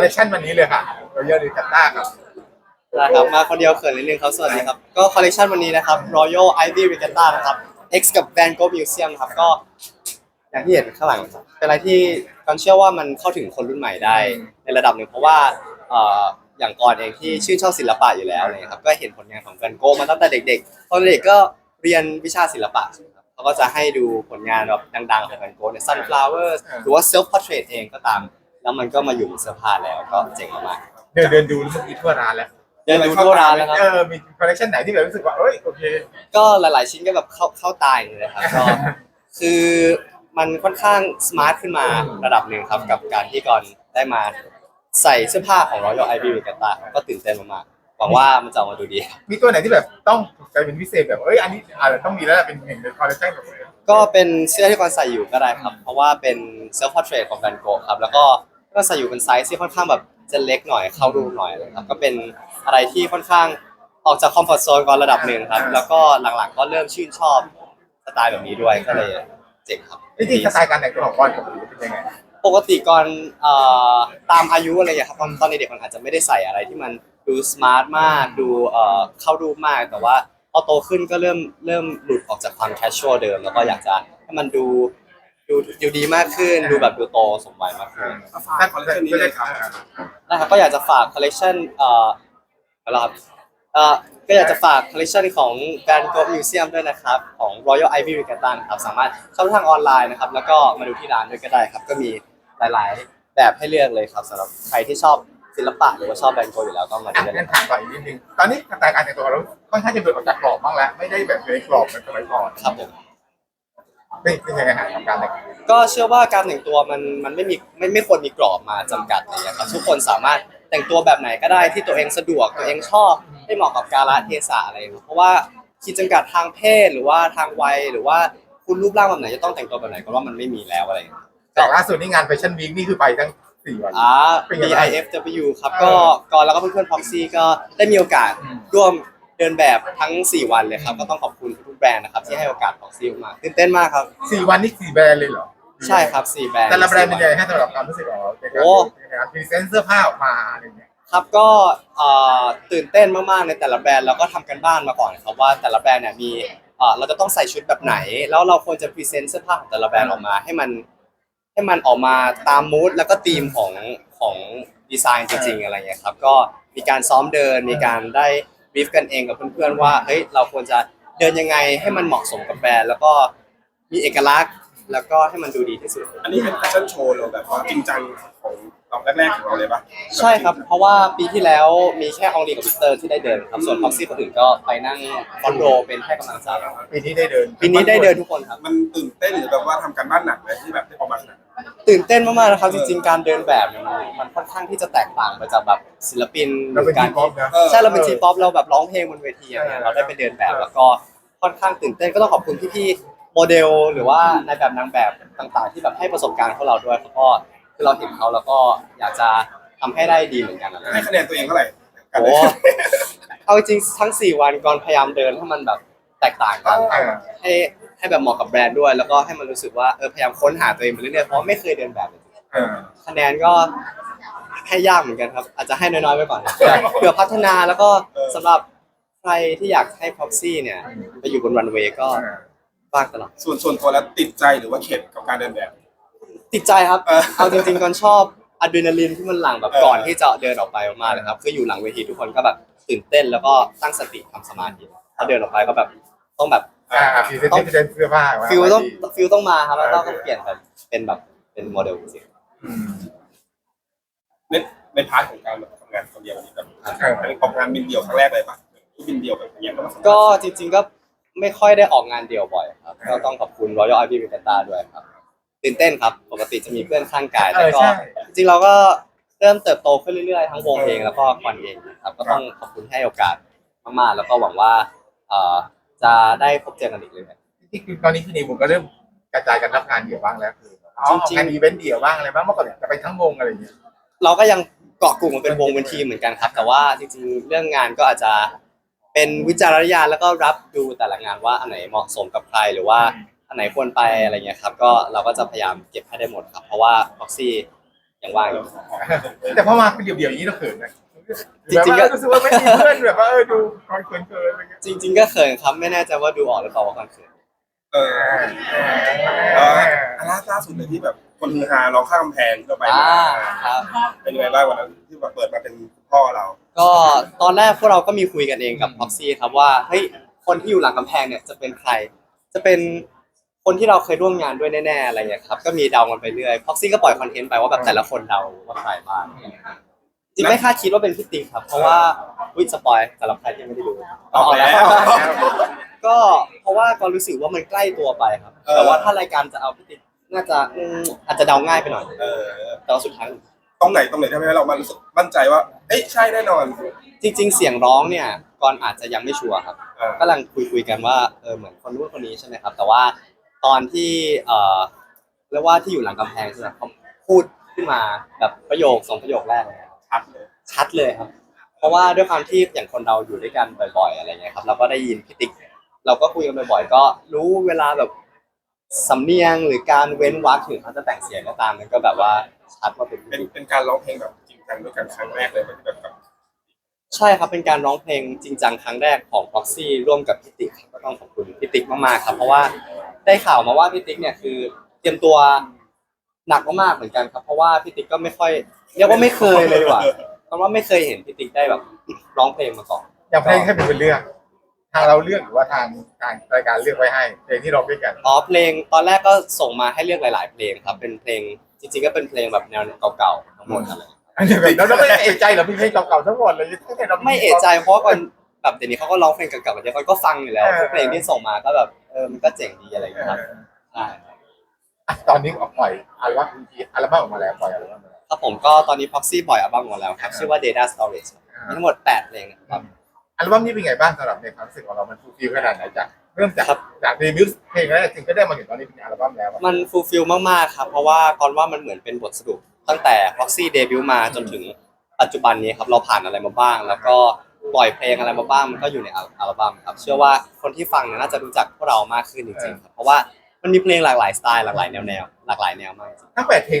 อลเลคชันวันนี้เลยค่ะเราเยอะเลยกัตต้าครับนะครับมาคนเดียวเขินนิดนึงครับสวัสดีครับ ก็คอลเลคชันวันนี้นะครับ Royal Ivy Regatta นะครับ X กับ Van Gogh Museum ครับก็ อย่างที่เห็นข้างหลังครับเป็นอะไรที่กันเชื่อว่ามันเข้าถึงคนรุ่นใหม่ได้ในระดับหนึ่งเพราะว่าเอ่ออย่างก่อนเองที่ชื่นชอบศิลปะอยู่แล้วเลยครับก็เห็นผลงานของแวนโกมาตั้งแต่เด็กๆ ตอนเด็กก็เรียนวิชาศิลปะครับเขาก็จะให้ดูผลงานแบบดังๆของแวนโกใน Sunflowers หรือว่า Self Portrait เองก็ตาม แล้วมันก็มาอยู่ในเสื้อผ้าแล้วก็เจ๋งมากเดินเดินดูเมื่อกี้ทั่วร้านแล้วๆเดินดูทั่วร้านแล้วครับ เออมีคอลเลคชันไหนที่แบบรู้สึกว่าเอ้ยโอเค ก็หลาย ๆ ชิ้นก็แบบเข้าเข้าตายเลยครับก็ คือมันค่อนข้างสมาร์ทขึ้นมาระดับหนึ่งครับกับการที่ก่อนได้มาใส่เสื้อผ้าของ Royal Ivy Regatta ก็ตื่นเต้นมากๆหวังว่ามันจะออกมาดูดีครับมีตัวไหนที่แบบต้องถูกใจเป็นพิเศษแบบเอ้ยอันนี้อาจจะต้องมีแล้วล่ะเป็นหนึ่งในคอลเลคชันของเลยก็เป็นเสื้อที่ก่อนใส่อยู่ก็ได้ครับ เพราะว่าเป็น self portrait ของแ a นโกครับ แล้วก็ ก็ใส่อยู่เป็นไซส์ที่ค่อนข้างแบบจะเล็กหน่อยเข้ารูปหน่อยเลยครับก็เป็นอะไรที่ค่อนข้างออกจากคอมฟอร์ z โซนก่อนระดับหนึ่งครับ แล้วก็หลังๆก็เริ่มชื่นชอบสไตล์แบบนี้ด้วยก็เลยเจ๋งครับจริงๆสไตล์การแต่งตัวของบอลกับหลิวเป็นยังไง ปกติก่อนเอ่อตามอายุอะไรอย่างเงี้ยครับตอนตอนเด็กๆมันอาจจะไม่ได้ใส่อะไรที่มันดูสมาร์ทมากดูเอ่อเข้ารูปมากแต่ว่าพอโตขึ้นก็เริ่มเริ่มหลุดออกจากความแคชชวลเดิม แล้วก็อยากจะให้มันดู ดูดูดีมากขึ้น ดูแบบดูโตสมวัยมากขึ้นถ้าคอลเลคชันนี้เลยครับนะครับก็อยากจะฝากคอลเลกชันเอ่ออะไรครับเอ่อก็อยากจะฝากคอลเลกชันของ Van Gogh Museum ด้วยนะครับ ของ Royal Ivy Regatta นะครับสามารถเข้าทางออนไลน์นะครับ แล้วก็มาดูที่ร้านด้วยก็ได้ครับ ก็มีหลายๆ แบบให้เลือกเลยครับสำหรับใครที่ชอบศิลปะหรือว่าชอบแบนโกอยู่แล้วก็มาดูอะได้เลงั้ยนถามต่ออีกนิดนึง ตอนนี้สไตล์การแต่งตัวเราค่อนข้างจะเดินออกจากกรอบบ้างแล้ว ไม่ได้แบบอยู่ในกรอบเหมือนสมัยก่อน ครับผม เป็นเป็นยังไงฮะกับการแต่งตัวก็เชื่อว่าการแต่งตัวมันมันไม่มีไม่ไม่ควรมีกรอบมาจำกัดอะไรอย่างเงี้ยครับทุกคนสามารถแต่งตัวแบบไหนก็ได้ที่ตัวเองสะดวกตัวเองชอบให้เหมาะกับกาลเทศะอะไรอย่างเงี้ยเพราะว่าขีดจำกัดทางเพศหรือว่าทางวัยหรือว่าคุณรูปร่างแบบไหนจะต้องแต่งตัวแบบไหนก็ว่ามันไม่มีแล้วอะไรอย่างเงี้ยแต่ล่าสุดนี่งานแฟชั่นวีคนี่คือไปทั้งสี่วัน อ่า เป็นไงบ้าง BIFW ครับเออก็ก่อนแล้วก็เพื่อนๆ Proxy ก็ได้มีโอกาสอืมร่วมเดินแบบทั้ง 4 วันเลยครับ ก็ต้องขอบคุณทุกๆ แบรนด์นะครับที่ให้โอกาส Proxy มาตื่นเต้นมากครับ สี่วันนี่สี่แบรนด์เลยเหรอใช่ครับ4แบรนด์แต่ละแบรนด์เป็นสี่ยังวัไงให้สำหรับความรู้สึกของเราในการโอ้ในการพรีเซนต์เสื้อผ้าออกมาอะไรอย่างเงี้ยครับก็เอ่อตื่นเต้นมากๆในแต่ละแบรนด์แล้วก็ทำกันบ้านมาก่อนครับว่าแต่ละแบรนด์เนี่ยมีเอ่อเราจะต้องใส่ชุดแบบไหน แล้วเราควรจะพรีเซนต์เสื้อผ้าของแต่ละแบรนด์ออกมาให้มันให้มันออกมาตามมูดแล้วก็ธีมของของดีไซน์จริงๆอะไรเงี้ยครับก็มีการซ้อมเดินมีการได้บีฟกันเองกับเพื่อนๆว่าเฮ้ยเราควรจะ เดินยังไงให้มันเหมาะสมกับแบรนด์แล้วก็มีเอกลักษณ์ แล้วก็ให้มันดูดีที่สุด อันนี้เป็นแฟชั่นโชว์เราแบบว่าจริงจังของเราแรกๆของเราเลยปะใช่ครับ เพราะว่าปีที่แล้วมีแค่อองลีกับวิกเตอร์ที่ได้เดินครับ ส่วนพ็อกซี่คนอื่นก็ไปนั่งฟอนโรเป็นให้กำลังใจปีนี้ได้เดินปีนี้ได้เดินทุกคนครับ มันตื่นเต้นหรือแบบว่าทำการบ้านหนักเลยที่แบบได้ออกมาขนาดนั้นตื่นเต้นมากๆนะครับจริงๆ การเดินแบบเนี่ยมันมันค่อนข้างที่จะแตกต่างไปจากแบบศิลปินเราเป็นกาทีรมป๊อปนะเออใช่เราเป็นทีป๊อปเราแบบร้องเพลงบนเวทีอะไรเงี้ยเออเราได้ไปเดินแบบแล้วก็ ค่อนข้างตื่นเต้นก็ต้องขอบคุณพี่ๆโมเดล หรือว่าในายแบบนางแบบต่างๆ ที่แบบให้ประสบการณ์พวกเราด้วยแล้วก็คือเราเห็นเขาแล้วก็อยากจะทำให้ได้ดีเหมือนกันอะไรให้คะแนนตัวเองเท่าไหร่กันโอ้เอาจริงๆทั้ง 4 วันก่อนพยายามเดินให้มันแบบแตกต่างกันเออให้ให้แบบเหมาะกับแบรนด์ด้วย แล้วก็ให้มันรู้สึกว่าเออพยายามค้นหาตัวเองไปเรื่อยๆเพราะไม่เคยเดินแบบเลยเออคะแนนก็ให้ยากเหมือนกันครับ อาจจะให้น้อยๆไว้ก่อนเผื่อพัฒนาแล้วก็สำหรับ ใครที่อยากให้ Proxy เนี่ยไปอยู่บนรันเวย์ก็บ้างตลอดส่วนส่วนตัวแล้วติดใจหรือว่าเข็ดกับการเดินแบบ ติดใจครับ เออเอาจริงๆก่อนชอบอะดรีนาลีนที่มันหลั่งแบบเออก่อนที่จะเดินออกไปมากๆเลยครับคืออยู่หลังเวทีทุกคนก็แบบตื่นเต้นแล้วก็ตั้งสติทำสมาธิถ้าเดินออกไปก็แบบต้องแบบอ่าพรีเซนต์พรีเซนต์เสื้อผ้ามาฟิลต้องดีฟิลต้องมาครับแล้วต้องเออเปลี่ยนแบบเป็นแบบเป็นโมเดลจริงอืมในในพาร์ทของการแบบทำงานคนเดียวนี่แบบเออเป็นของงานบินเดี่ยวครั้งแรกเลยปะ ที่บินเดี่ยวแบบอย่างเงี้ยก็มาสัมภาษณ์ก็จริงๆก็ไม่ค่อยได้ออกงานเดี่ยวบ่อยครับก็ต้องขอบคุณ Royal Ivy v i g a t a ด้วยครับตื่นเต้นครับปกติจะมีเพื่อนข้างกายเอแต่อก็ใช่ จริงๆเราก็เริ่มเติบโตขึ้นเรื่อยๆทั้งวงเองแล้วก็ควันเองครับก็ต้องขอบคุณให้โอกาสมากๆแล้วก็หวังว่าเอ่อจะได้พบเจอกันอีกเลยที่คือตอนนี้ที่นี่ผมก็เริ่มกระจายกันรับงานเดี่ยวบ้างแล้วคืออ๋อจริงๆ งานอีเวนต์เดี่ยวบ้างอะไรบ้างเมื่อก่อนเนี่ยจะไปทั้งวงอะไรอย่างเงี้ย เราก็ยังเกาะกลุ่มกันเป็นวงเป็นทีมเหมือนกันครับ แต่ว่าจริงๆ เรื่องงานก็อาจจะ เป็นวิจารณญาณแล้วก็รับดูแต่ละงานว่าอันไหนเหมาะสมกับใครหรือว่าอันไหนควรไปอะไรเงี้ยครับ ก็เราก็จะพยายามเก็บให้ได้หมดครับ เพราะว่า Proxy ยังว่างอยู่ แต่พอมาเป็นเดี่ยวๆอย่างนี้เราเขินนะจริงๆก็ แบบว่ารู้สึกว่าไม่มีเพื่อนแบบว่าเออดูคอยเขินๆอะไรเงี้ยจริง ๆ ก็เขินครับไม่แน่ใจว่าดูออกหรือเปล่าว่าก่อนเขินเออเอออันล่าล่าสุดเลยที่แบบคนฮือฮาเราข้ามกำแพงที่เราไปอ่ามาครับ เป็นยังไงบ้างวันนั้นที่แบบเปิดมาเป็นพ่อเรา ก็ตอนแรกพวกเราก็มีคุยกันเองกับพ็อกซี่ครับว่าเฮ้ยคนที่อยู่หลังกำแพงเนี่ยจะเป็นใคร จะเป็นคนที่เราเคยร่วมงานด้วยแน่ๆอะไรอย่างเงี้ยครับก็มีเดากันไปเรื่อยพ็อกซี่ก็ปล่อยคอนเทนต์ไปว่าแบบแต่ละคนเดาว่าใครบ้างจริงไม่คาดคิดว่าเป็นพี่ติ๊กครับ เพราะว่าวิสปอยสำหรับใครที่ไม่ได้ดูออกแล้ว ก็เพราะว่าก็รู้สึกว่ามันใกล้ตัวไปครับเออแต่ว่าถ้ารายการจะเอาพี่ติ๊กน่าจะอืมอาจจะเดาง่ายไปหน่อยเออแต่ว่าสุดท้าย ตรงไหนตรงไหนทำให้เรามันรู้สึกมั่นใจว่า เอ้ยใช่แน่นอนจริง ๆ เสียงร้องเนี่ยก่อนอาจจะยังไม่ชัวร์ครับเออกำลังคุยคุยกันว่าเออเหมือนคนนู้นคนนี้ใช่ไหมครับ แต่ว่าตอนที่เออเรียกว่าที่อยู่หลังกำแพงใช่ไหมเขาพูดขึ้นมาแบบประโยคสองประโยคแรกเลยครับชัดเลยชัดเลยครับ เพราะว่าด้วยความที่อย่างคนเราอยู่ด้วยกันบ่อย ๆ อะไรเงี้ยครับ เราก็ได้ยินพิติกเราก็คุยกันบ่อยๆ ก็รู้เวลาแบบ สำเนียงหรือการเว้นวรรคถึงเขาจะแต่งเสียงก็ตามมันก็แบบว่าชัดว่าเป็นเป็นพิติกเป็นการร้องเพลงแบบจริงจังด้วยกันครั้งแรกเลยแบบแบบใช่ครับเป็นการร้องเพลงจริงจังครั้งแรกของ Proxy ร่วมกับพิติกครับก็ต้องขอบคุณพิติกมากๆครับ เพราะว่าได้ข่าวมาว่าพิติกเนี่ยคือเตรียมตัวหนักมากๆเหมือนกันครับ เพราะว่าพิติกก็ไม่ค่อยเรียกว่าไม่เคยเลยดีกว่าเพราะว่าไม่เคยเห็นพิติกได้แบบร้องเพลงมาก่อน อย่างเพลงให้เป็นคนเลือก ทางเราเลือกหรือว่าทางทางรายการเลือกไว้ให้เพลงที่เราด้วยกัน อ๋อเพลงตอนแรกก็ส่งมาให้เลือกหลาย ๆ เพลงครับเป็นเพลงจริงๆก็เป็นเพลงแบบแนวเก่าๆทั้งหมดอะไรอันนี้แบบเราไม่เอะใจเหรอมีเพลงเก่าๆทั้งหมดเลยตั้งแต่เราไม่เอะใจเพราะว่าก่อนแบบเดี๋ยวนี้เขาก็ร้องเพลงเก่าๆกันเยอะคนก็ฟังอยู่แล้วพวกเพลงที่ส่งมาก็แบบเออมันก็เจ๋งดีอะไรอย่างเอเงี้ยครับอใช่อะตอนนี้ออกปล่อยอัลบั้มอัลบั้มออกมาแล้วปล่อยอัลบั้มมาแล้วครับผมก็ตอนนี้ Proxy ปล่อยอัลบั้มออกมาแล้วครับชื่อว่า Data Storage ครับมีทั้งหมด8เพลงครับ อัลบั้มนี้เป็นไงบ้างสำหรับในความรู้สึกของเรา มันฟูลฟิลขนาดไหนจากเริ่มจากครับจากเดบิวต์เพลงแรกถึงก็ได้มาถึงตอนนี้เป็นอัลบั้มแล้วอะมันฟูลฟิลมากๆครับ เพราะว่าก่อนว่ามันเหมือนเป็นบทสรุปตั้งแต่ Proxy เดบิวต์มาจนถึงปัจจุบันนี้ครับเราผ่านอะไรมาบ้าง แล้วก็ปล่อยเพลงอะไรมาบ้างมันก็อยู่ในอัลบั้มครับเชื่อว่าคนที่ฟังเนี่ยน่าจะรู้จักพวกเรามากขึ้นจริงๆครับเพราะว่ามันมีเพลงหลากหลายสไตล์หลากหลายแนวแนวหลากหลายแนวมากจริง ทั้งแปดเพลง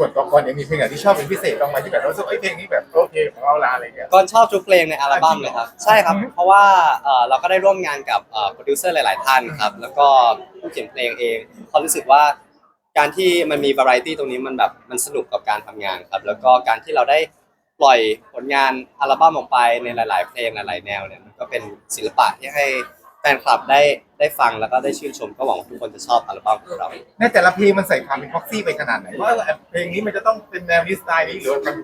ส่วนก่อนๆยังมีเพลงไหนที่ชอบเป็นพิเศษบ้างไหมที่แบบรู้สึกเอ้ยเพลงนี้แบบโอเคของเราละอะไรเงี้ย ก่อนชอบทุกเพลงในอัลบั้มเลยครับ ใช่ครับเพราะว่าเอ่อเราก็ได้ร่วมงานกับโปรดิวเซอร์หลาย ๆ ท่านครับ แล้วก็ผู้เขียนเพลงเองเขารู้สึกว่าการที่มันมีวาไรตี้ตรงนี้มันแบบมันสนุกกับการทำงานครับ แล้วก็การที่เราได้ปล่อยผลงานอัลบั้มออกไปในหลาย ๆ เพลงหลาย ๆ แนวเนี่ยมันก็เป็นศิลปะที่ให้แฟนคลับได้ ได้ฟังแล้วก็ได้ชื่นชมก็หวังว่าทุกคนจะชอบอัลบั้มของเรา ในแต่ละเพลงมันใส่ความเป็นพ็อกซี่ไปขนาดไหนว่าเออเพลงนี้มันจะต้องเป็นแนวนี้สไตล์นี้หรือว่าเป็น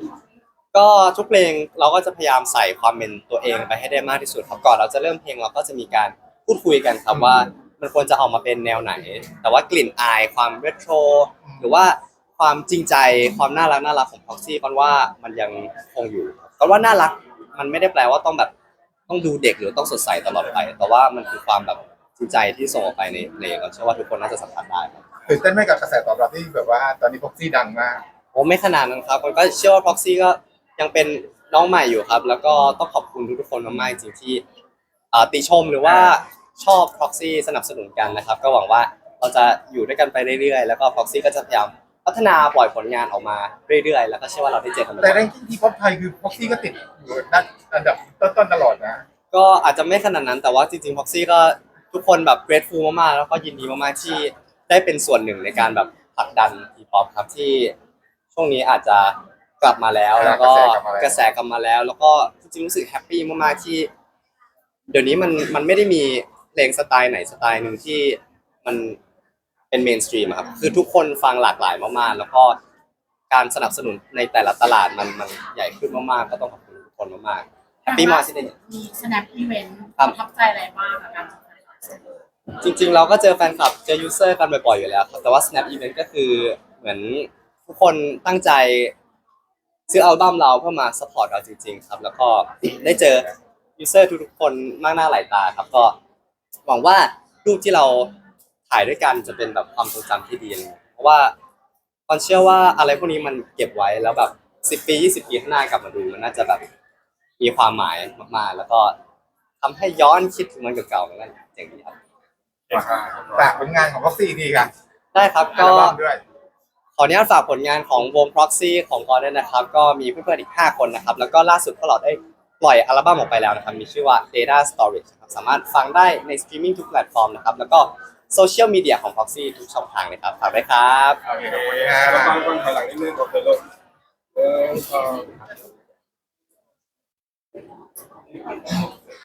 ก็ทุกเพลงเราก็จะพยายามใส่ความเป็นตัวเองไปให้ได้มากที่สุดครับก่อนเราจะเริ่มเพลงเราก็จะมีการพูดคุยกันครับว่ามันควรจะออกมาเป็นแนวไหน แต่ว่ากลิ่นอายความเรโทรหรือว่าความจริงใจความน่ารักน่ารักของพ็อกซี่กันว่ามันยังคงอยู่ก็ว่าน่ารักมันไม่ได้แปลว่าต้องแบบต้องดูเด็กหรือต้องสดใสตลอดไป แต่ว่ามันคือความแบบ จริงใจที่ส่งออกไปในเพลงเราเชื่อว่าทุกคนน่าจะสัมผัสได้ครับตื่นเต้นไหมกับกระแสตอบรับที่แบบว่าตอนนี้พ็อกซี่ดังมากผมไม่ขนาดนั้นครับผมก็เชื่อว่า Proxy ก็ยังเป็นน้องใหม่อยู่ครับ แล้วก็ต้องขอบคุณทุกๆคนมากๆจริงๆที่อ่าติชมหรือว่าชอบ Proxy สนับสนุนกันนะครับ ก็หวังว่าเราจะอยู่ด้วยกันไปเรื่อยๆ แล้วก็ Proxy ก็จะพยายามพัฒนาปล่อยผลงานออกมาเรื่อยๆ แล้วก็เชื่อว่าเราได้เจอกันแต่บ่แรอยงกิ้งที่พ็อปไทยคือพ็อกซี่ก็ติดอยู่ด้านอันดับต้นๆตลอดนะๆก็อาจจะไม่ขนาดนั้นแต่ว่าจริงๆ Proxy ก็ ทุกคนแบบ grateful มากๆแล้วก็ยินดีมากๆที่ได้เป็นส่วนหนึ่งในการแบบผลักดัน T-pop ครับที่ช่วงนี้อาจจะกลับมาแล้ว แล้วก็กระแสกลับมาแล้ว แล้วก็จริงๆรู้สึกแฮปปี้มากๆที่ เดี๋ยวนี้มันมันไม่ได้มีเพลงสไตล์ไหนสไตล์หนึ่งที่มันเป็นเมนสตรีมครับคือทุกคนฟังหลากหลายมากๆ แล้วก็การสนับสนุนในแต่ละตลาดมันมันใหญ่ขึ้นมากๆก็ต้องขอบคุณทุกคนมากๆแฮปปี้มากที่ได้เห็น มี snap event ครับ ประทับใจอะไรบ้างกับการจัด จริง ๆ เราก็เจอแฟนคลับเจอยูเซอร์กันบ่อยๆอยู่แล้วครับแต่ว่า snap event ก็คือเหมือนทุกคนตั้งใจซื้ออัลบั้มเราเพื่อมาสปอร์ตเราจริง ๆ ครับ แล้วก็ได้เจอยูเซอร์ทุกๆคนมากหน้าหลายตาครับก็หวังว่ารูปที่เราถ่ายด้วยกันจะเป็นแบบความทรงจำที่ดีอะเงี้ยเพราะว่าตอนเชื่อว่าอะไรพวกนี้มันเก็บไว้แล้วแบบสิบปียี่สิบปีข้างหน้ากลับมาดูมันน่าจะแบบมีความหมายมากๆ แล้วก็ทำให้ย้อนคิดถึงมันเก่าๆมันก็ เจ๋งดีครับ ฝากผลงานของพ็อกซี่ดีกันได้ครับอัก็ลบั้มด้วย ขออนุญาตฝากผลงานของวง Proxy ของกอนด้วยนะครับ ก็มีเพื่อนๆอีก 5 คนนะครับ แล้วก็ล่าสุดพวกเราได้ปล่อยอัลบั้มออกไปแล้วนะครับ มีชื่อว่า Data Storage นะครับสามารถฟังได้ในสตรีมมิ่งทุกแพลตฟอร์มนะครับ แล้วก็โซเชียลมีเดียของ Proxy ทุกช่องทางเลยครับ ฝากด้วยครับ โอเคขอบคุณแล้นะวก็ต้องถอยหลังนิดนึงโอเคเลยเออ